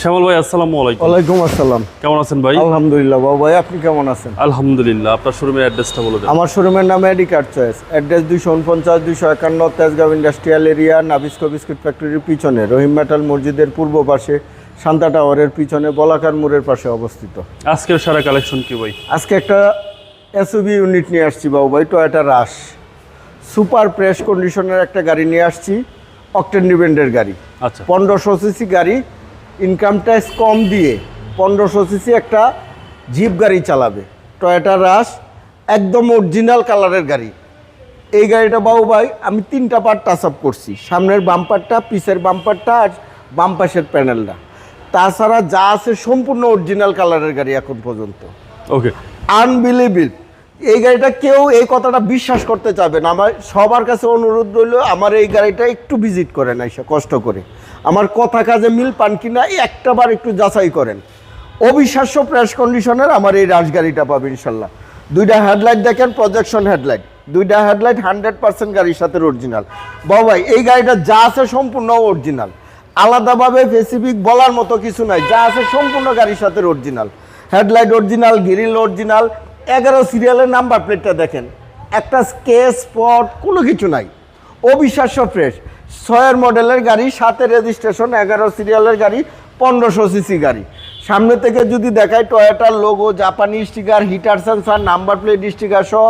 শ্যামল ভাই আসসালামু আলাইকুম। ওয়ালাইকুম আসসালাম। কেমন আছেন ভাই? আলহামদুলিল্লাহ বাবু ভাই আপনি কেমন আছেন? আলহামদুলিল্লাহ আপনার শোরুমের অ্যাড্রেসটা বলে দেন। আমার শোরুমের নাম এডিকার চয়েস অ্যাড্রেস দুইশো উনপঞ্চাশ দুইশো একান্ন Tejgaon industrial area Nabisco biscuit ফ্যাক্টরির পিছনে। রহিম মেটাল মসজিদের পূর্ব পাশে শান্তা টাওয়ারের পিছনে বলাকার মোড়ের পাশে অবস্থিত। আজকের সারা কালেকশন কি ভাই? আজকে একটা এসইউভি ইউনিট নিয়ে আসছি বাবু ভাই টয়োটা রাশ সুপার প্রেস কন্ডিশনের একটা গাড়ি নিয়ে আসছি অকটেন ডিপেন্ডের গাড়ি। আচ্ছা। পনেরোশো সিসি গাড়ি ইনকাম ট্যাক্স কম দিয়ে পনেরোশো সিসি একটা জিপ গাড়ি চালাবে। টয়োটা রাস একদম অরিজিনাল কালারের গাড়ি। এই গাড়িটা বাবু ভাই আমি তিনটা পার্ট টাচ আপ করছি। সামনের বাম্পারটা পিসের বাম্পারটা আর বাম পাশের প্যানেলটা তাছাড়া যা আছে সম্পূর্ণ অরিজিনাল কালারের গাড়ি এখন পর্যন্ত। ওকে আনবিলিভিল এই গাড়িটা কেউ এই কথাটা বিশ্বাস করতে চাবে না। আমার সবার কাছে অনুরোধ রইল আমার এই গাড়িটা একটু ভিজিট করে করেন এসে কষ্ট করে। আমার কথা কাজে মিল পান কিনা এই একটা বার একটু যাচাই করেন। অবিশ্বাস্য প্রেস কন্ডিশনের আমার এই রাশ গাড়িটা পাবে ইনশাল্লাহ। দুইটা হেডলাইট দেখেন প্রজেকশন হেডলাইট দুইটা হেডলাইট হান্ড্রেড পার্সেন্ট গাড়ির সাথে অরিজিনাল বাবা ভাই, এই গাড়িটা যা আছে সম্পূর্ণ অরিজিনাল আলাদাভাবে স্পেসিফিক বলার মতো কিছু নাই, যা আছে সম্পূর্ণ গাড়ির সাথে original headlight original grill original এগারো সিরিয়ালের নাম্বার প্লেটটা দেখেন। একটা স্কেচ স্পট কোনো কিছু নাই। অবিশ্বাস্য ফ্রেশ ছয়ের মডেলের গাড়ি সাথে রেজিস্ট্রেশন, এগারো সিরিয়ালের গাড়ি, পনেরোশো সিসি গাড়ি। সামনে থেকে যদি দেখায় টয়োটার লোগো জাপানি sticker heater sensor number plate sticker সহ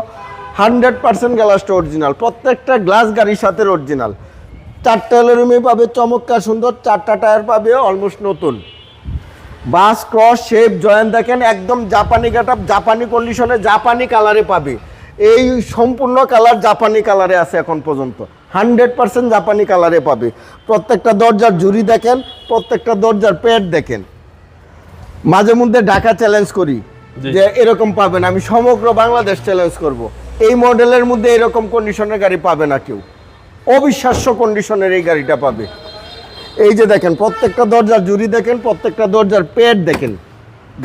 হান্ড্রেড পার্সেন্ট গ্লাসটা অরিজিনাল প্রত্যেকটা গ্লাস গাড়ির সাথে অরিজিনাল চারটা এলোরুমে পাবে, চমৎকার সুন্দর। চারটা টায়ার পাবে অলমোস্ট নতুন। বাস ক্রস শেপ জয়েন দেখেন, একদম জাপানি গেট জাপানি কন্ডিশনে জাপানি কালারে পাবে। এই সম্পূর্ণ কালার জাপানি কালারে আছে এখন পর্যন্ত। হান্ড্রেড পার্সেন্ট জাপানি কালারে পাবে। প্রত্যেকটা দরজার জুরি দেখেন প্রত্যেকটা দরজার পেট দেখেন। মাঝে মধ্যে ঢাকা চ্যালেঞ্জ করি যে এরকম পাবেন আমি সমগ্র বাংলাদেশ চ্যালেঞ্জ করব। এই মডেলের মধ্যে এরকম কন্ডিশনের গাড়ি পাবে না কেউ। অবিশ্বাস্য কন্ডিশনের এই গাড়িটা পাবে। এই যে দেখেন প্রত্যেকটা দরজার জুরি দেখেন প্রত্যেকটা দরজার পেট দেখেন।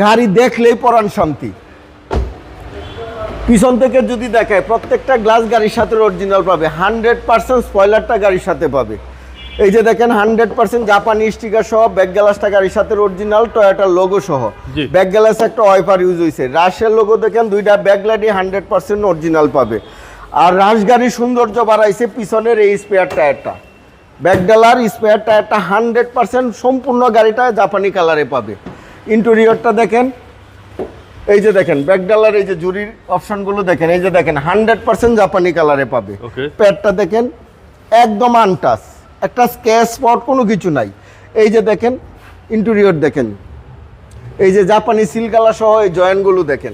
গাড়ি দেখলেই পরাণ শান্তি। পিছন থেকে যদি দেখায় প্রত্যেকটা গ্লাস গাড়ির সাথে অরিজিনাল পাবে হান্ড্রেড পার্সেন্ট স্পয়লারটা গাড়ির সাথে পাবে। এই যে দেখেন হান্ড্রেড পার্সেন্ট জাপানি স্টিকার সহ ব্যাক গ্লাসটা গাড়ির সাথে অরিজিনাল টয়োটার লোগো সহ। ব্যাক গ্লাস একটা ওয়াইপার ইউজ হয়েছে রাশের লোগো দেখেন দুইটা ব্যাক লাইটই হান্ড্রেড পার্সেন্ট অরিজিনাল পাবে। আর রাশ গাড়ির সৌন্দর্য বাড়াইছে পিছনের এই স্পেয়ার টায়ারটা ব্যাকডালার স্পেয়ার টায়ারটা হান্ড্রেড পার্সেন্ট সম্পূর্ণ গাড়িটা জাপানি কালারে পাবে। ইন্টেরিয়রটা দেখেন এই যে দেখেন ব্যাক ব্যাকডালার এই যে জুরির অপশনগুলো দেখেন এই যে দেখেন হান্ড্রেড পার্সেন্ট জাপানি কালারে পাবে। প্যাডটা দেখেন একদম আনটাস একটা স্কেচ স্পট কোনো কিছু নাই। এই যে দেখেন ইন্টেরিয়র দেখেন এই যে জাপানি সিল কালার সহ এই জয়েন্টগুলো দেখেন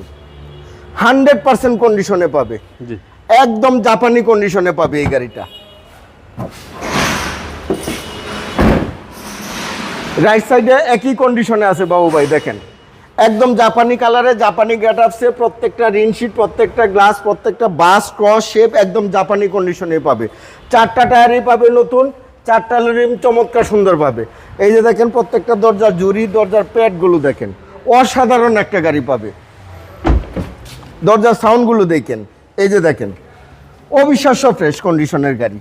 হান্ড্রেড পার্সেন্ট কন্ডিশনে পাবে। একদম জাপানি কন্ডিশনে পাবে এই গাড়িটা। রাইট সাইডে একই কন্ডিশনে আছে বাবু ভাই দেখেন। একদম জাপানি কালারে জাপানি গেট আপসে প্রত্যেকটা রিনশিট প্রত্যেকটা গ্লাস প্রত্যেকটা বাস ক্রস শেপ একদম জাপানি কন্ডিশনে পাবে। চারটা টায়ারই পাবে নতুন চারটা রিম চমৎকার সুন্দর পাবে। এই যে দেখেন প্রত্যেকটা দরজার জুরি দরজার প্যাডগুলো দেখেন অসাধারণ একটা গাড়ি পাবে। দরজার সাউন্ডগুলো দেখেন এই যে দেখেন অবিশ্বাস্য ফ্রেশ কন্ডিশনের গাড়ি।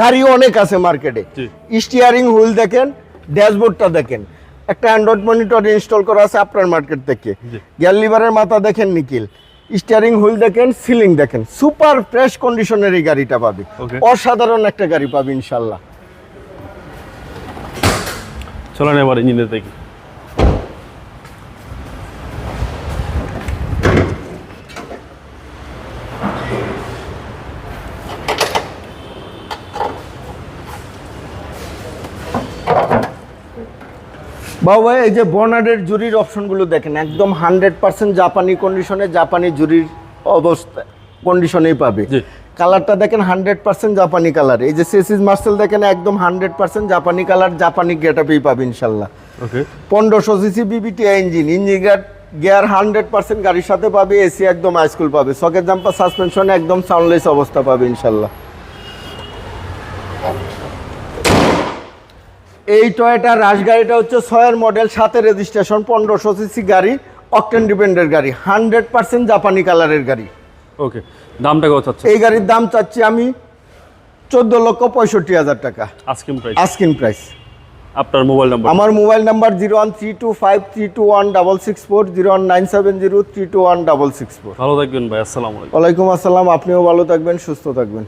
গাড়ি অনেক আছে মার্কেটে স্টিয়ারিং হুইল দেখেন ড্যাশবোর্ডটা দেখেন একটা অ্যান্ড্রয়েড মনিটর ইনস্টল করা আছে আপনার মার্কেট থেকে। গিয়ার লিভারের মাথা দেখেন নিকিল স্টিয়ারিং হুইল দেখেন সিলিং দেখেন। সুপার ফ্রেশ কন্ডিশনের এই গাড়িটা পাবে। অসাধারণ একটা গাড়ি পাবে ইনশাল্লাহ। চলেন এবার ইঞ্জিনের দেখি। বাবু এই যে বর্নার্ডের জুরির অপশনগুলো দেখেন একদম হান্ড্রেড পার্সেন্ট জাপানি কন্ডিশনে জাপানি জুরির অবস্থা কন্ডিশনেই পাবে। কালারটা দেখেন হান্ড্রেড পার্সেন্ট জাপানি কালার এই যে সেসিস মার্সেল দেখেন একদম হান্ড্রেড পার্সেন্ট জাপানি কালার জাপানি গেটআপেই পাবে ইনশাল্লাহ। ওকে। পনেরোশো CC VVT engine engine gear hundred percent গাড়ির সাথে পাবে এসি একদম হাইস্কুল পাবে। সকেট জাম্পার সাসপেনশন একদম সাউন্ডলেস অবস্থা পাবে ইনশাল্লাহ। এই টয়োটা রাশ গাড়িটা হচ্ছে ছয়ের মডেল সাথে রেজিস্ট্রেশন পনেরোশো সিসি গাড়ি অকটেন ডিপেন্ডের গাড়ি হান্ড্রেড পার্সেন্ট জাপানি কালারের গাড়ি। ওকে দামটা কত এই গাড়ির দাম চাচ্ছি আমি চোদ্দ লক্ষ পঁয়ষট্টি হাজার টাকা। আজকিম প্রাইস আস্কিন প্রাইস আপনার মোবাইল নাম্বার আমার mobile number zero one three two five three two one double six four zero one nine seven zero three two one double six four ভালো থাকবেন ভাই আসসালামু আলাইকুম। ওয়ালাইকুম আসসালাম আপনিও ভালো থাকবেন সুস্থ থাকবেন।